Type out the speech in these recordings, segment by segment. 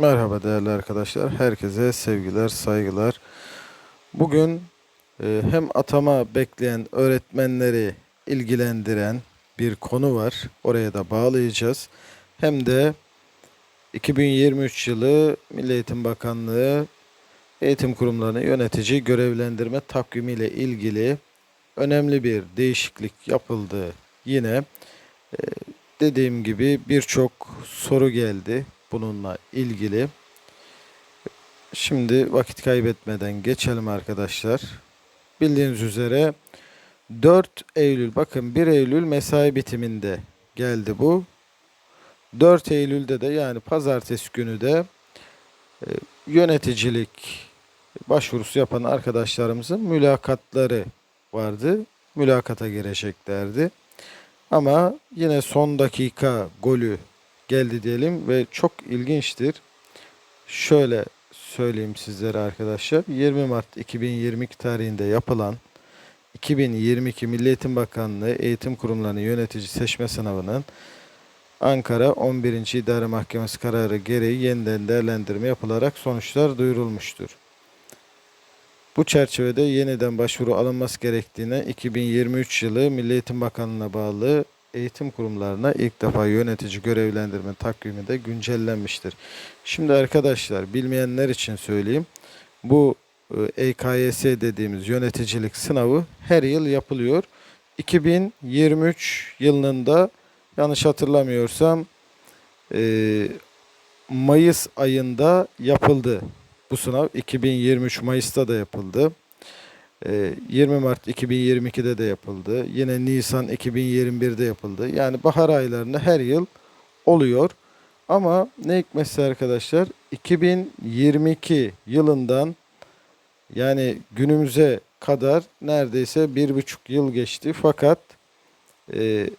Merhaba değerli arkadaşlar. Herkese sevgiler, saygılar. Bugün e, hem atama bekleyen öğretmenleri ilgilendiren bir konu var. Oraya da bağlayacağız. Hem de 2023 yılı Milli Eğitim Bakanlığı eğitim kurumlarını yönetici görevlendirme takvimiyle ilgili önemli bir değişiklik yapıldı. Yine e, dediğim gibi birçok soru geldi bununla ilgili. Şimdi vakit kaybetmeden geçelim arkadaşlar. Bildiğiniz üzere 4 Eylül bakın 1 Eylül mesai bitiminde geldi bu. 4 Eylül'de de yani pazartesi günü de e, yöneticilik başvurusu yapan arkadaşlarımızın mülakatları vardı. Mülakata gireceklerdi. Ama yine son dakika golü geldi diyelim ve çok ilginçtir. Şöyle söyleyeyim sizlere arkadaşlar. 20 Mart 2022 tarihinde yapılan 2022 Milli Eğitim Bakanlığı Eğitim Kurumlarının Yönetici Seçme Sınavı'nın Ankara 11. İdare Mahkemesi kararı gereği yeniden değerlendirme yapılarak sonuçlar duyurulmuştur. Bu çerçevede yeniden başvuru alınması gerektiğine 2023 yılı Milli Eğitim Bakanlığı'na bağlı eğitim kurumlarına ilk defa yönetici görevlendirme takvimi de güncellenmiştir. Şimdi arkadaşlar bilmeyenler için söyleyeyim. Bu e, EKYS dediğimiz yöneticilik sınavı her yıl yapılıyor. 2023 yılında yanlış hatırlamıyorsam e, Mayıs ayında yapıldı bu sınav. 2023 Mayıs'ta da yapıldı. Ee, 20 Mart 2022'de de yapıldı. Yine Nisan 2021'de yapıldı. Yani bahar aylarında her yıl oluyor. Ama ne hikmetse arkadaşlar 2022 yılından yani günümüze kadar neredeyse bir buçuk yıl geçti. Fakat e,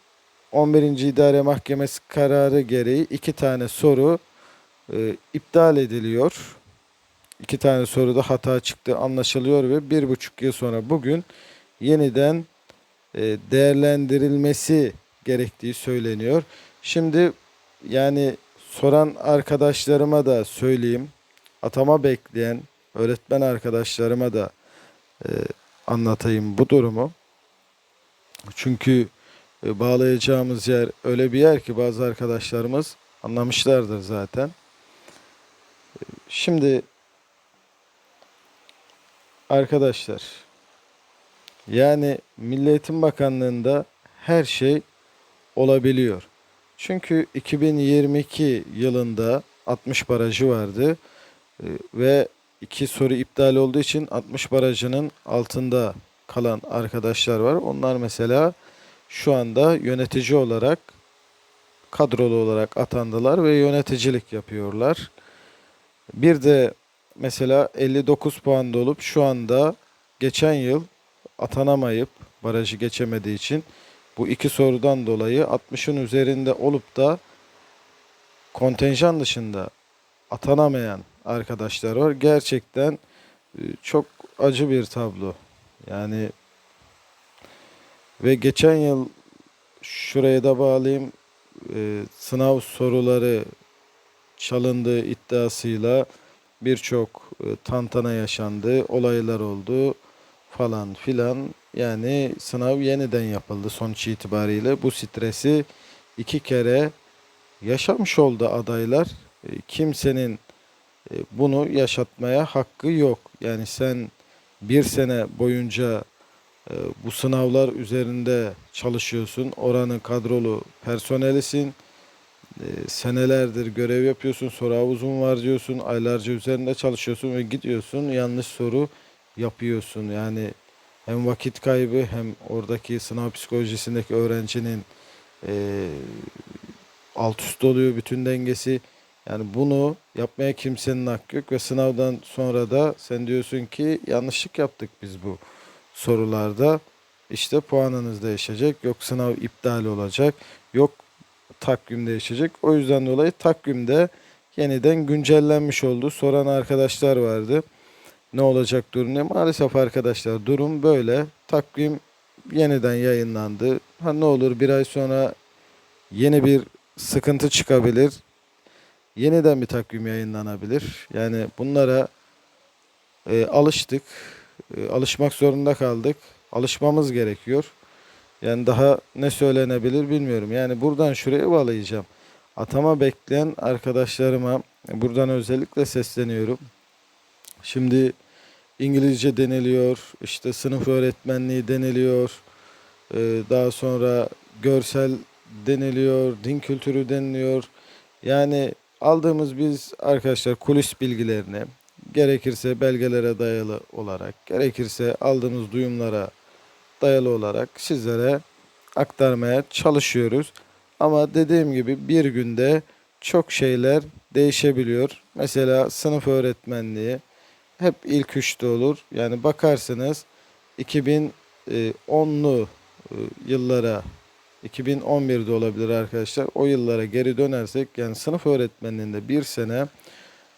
11. İdare Mahkemesi kararı gereği iki tane soru e, iptal ediliyor. İki tane soruda hata çıktı anlaşılıyor ve bir buçuk yıl sonra bugün yeniden e, değerlendirilmesi gerektiği söyleniyor. Şimdi yani soran arkadaşlarıma da söyleyeyim. Atama bekleyen öğretmen arkadaşlarıma da e, anlatayım bu durumu. Çünkü e, bağlayacağımız yer öyle bir yer ki bazı arkadaşlarımız anlamışlardır zaten. Şimdi Arkadaşlar, yani Milli Bakanlığı'nda her şey olabiliyor. Çünkü 2022 yılında 60 barajı vardı Ee, ve iki soru iptal olduğu için 60 barajının altında kalan arkadaşlar var. Onlar mesela şu anda yönetici olarak kadrolu olarak atandılar ve yöneticilik yapıyorlar. Bir de mesela 59 puanda olup şu anda geçen yıl atanamayıp barajı geçemediği için bu iki sorudan dolayı 60'ın üzerinde olup da kontenjan dışında atanamayan arkadaşlar var. Gerçekten e, çok acı bir tablo. Yani ve geçen yıl şuraya da bağlayayım e, sınav soruları çalındığı iddiasıyla birçok e, tantana yaşandı, olaylar oldu falan filan. Yani sınav yeniden yapıldı sonuç itibariyle. Bu stresi iki kere yaşamış oldu adaylar. E, Kimsenin e, bunu yaşatmaya hakkı yok. Yani sen bir sene boyunca bu sınavlar üzerinde çalışıyorsun. Oranın kadrolu personelisin. E, senelerdir görev yapıyorsun. Soru havuzun var diyorsun. Aylarca üzerinde çalışıyorsun ve gidiyorsun yanlış soru yapıyorsun. Yani hem vakit kaybı hem oradaki sınav psikolojisindeki öğrencinin e, alt üst oluyor bütün dengesi. Yani bunu yapmaya kimsenin hakkı yok ve sınavdan sonra da sen diyorsun ki yanlışlık yaptık biz bu sorularda. İşte puanınız değişecek. Yok sınav iptal olacak. Yok takvim değişecek. O yüzden dolayı takvimde yeniden güncellenmiş oldu. Soran arkadaşlar vardı. Ne olacak durum ne? Maalesef arkadaşlar durum böyle. Takvim yeniden yayınlandı. Ha ne olur bir ay sonra yeni bir sıkıntı çıkabilir. yeniden bir takvim yayınlanabilir. Yani bunlara e, alıştık. E, alışmak zorunda kaldık. Alışmamız gerekiyor. Yani daha ne söylenebilir bilmiyorum. Yani buradan şuraya bağlayacağım. Atama bekleyen arkadaşlarıma buradan özellikle sesleniyorum. Şimdi İngilizce deniliyor, işte sınıf öğretmenliği deniliyor, e, daha sonra görsel deniliyor, din kültürü deniliyor. Yani aldığımız biz arkadaşlar kulis bilgilerini gerekirse belgelere dayalı olarak, gerekirse aldığımız duyumlara dayalı olarak sizlere aktarmaya çalışıyoruz. Ama dediğim gibi bir günde çok şeyler değişebiliyor. Mesela sınıf öğretmenliği hep ilk üçte olur. Yani bakarsınız 2010'lu e, yıllara 2011'de olabilir arkadaşlar. O yıllara geri dönersek yani sınıf öğretmenliğinde bir sene e,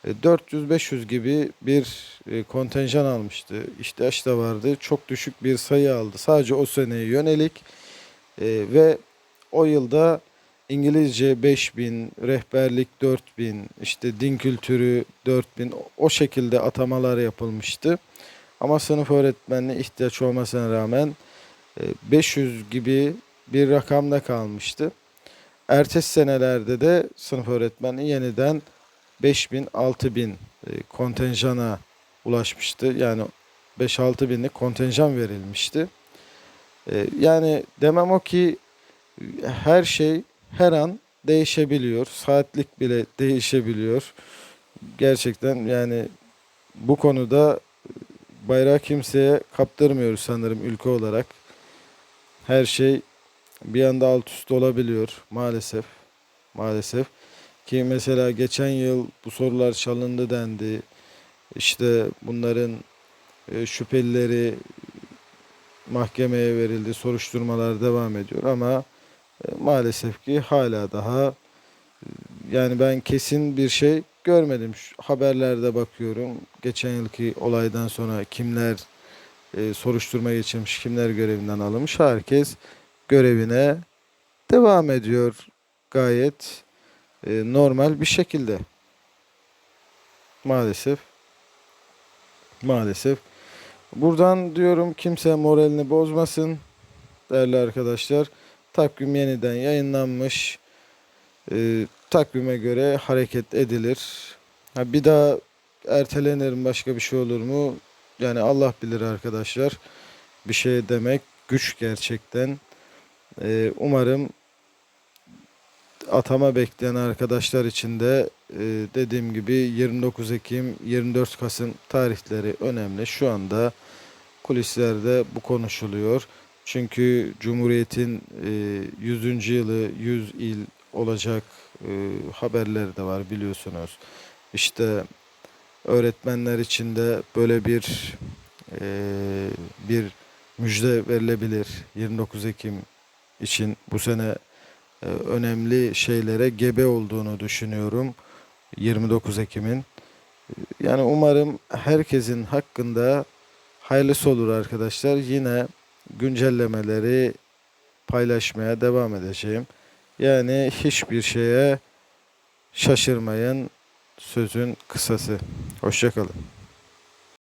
400-500 gibi bir e, kontenjan almıştı. İhtiyaç da vardı. Çok düşük bir sayı aldı. Sadece o seneye yönelik E, ve o yılda İngilizce 5000, rehberlik 4000, işte din kültürü 4000 o şekilde atamalar yapılmıştı. Ama sınıf öğretmenliğe ihtiyaç olmasına rağmen e, 500 gibi bir rakamda kalmıştı. Ertesi senelerde de sınıf öğretmenliği yeniden 5000 6000 e, kontenjana ulaşmıştı. Yani 5-6 binlik kontenjan verilmişti. E, Yani demem o ki her şey her an değişebiliyor. Saatlik bile değişebiliyor. Gerçekten yani bu konuda bayrağı kimseye kaptırmıyoruz sanırım ülke olarak. Her şey bir anda alt üst olabiliyor maalesef. Maalesef. Ki mesela geçen yıl bu sorular çalındı dendi. İşte bunların e, şüphelileri mahkemeye verildi. Soruşturmalar devam ediyor ama e, maalesef ki hala daha e, yani ben kesin bir şey görmedim. Şu haberlerde bakıyorum. Geçen yılki olaydan sonra kimler soruşturma geçirmiş, kimler görevinden alınmış. Herkes görevine devam ediyor gayet e, normal bir şekilde. Maalesef. Maalesef. Buradan diyorum kimse moralini bozmasın değerli arkadaşlar. Takvim yeniden yayınlanmış. E, takvime göre hareket edilir. Ha, bir daha ertelenir mi, başka bir şey olur mu? Yani Allah bilir arkadaşlar. Bir şey demek güç gerçekten. E, umarım atama bekleyen arkadaşlar için de e, dediğim gibi 29 Ekim 24 Kasım tarihleri önemli. Şu anda kulislerde bu konuşuluyor. Çünkü Cumhuriyet'in e, 100. yılı 100 il olacak e, haberleri de var biliyorsunuz. İşte öğretmenler için de böyle bir e, bir müjde verilebilir 29 Ekim için bu sene önemli şeylere gebe olduğunu düşünüyorum 29 Ekim'in. E, Yani umarım herkesin hakkında hayırlısı olur arkadaşlar. Yine güncellemeleri paylaşmaya devam edeceğim. Yani hiçbir şeye şaşırmayın sözün kısası. Hoşçakalın.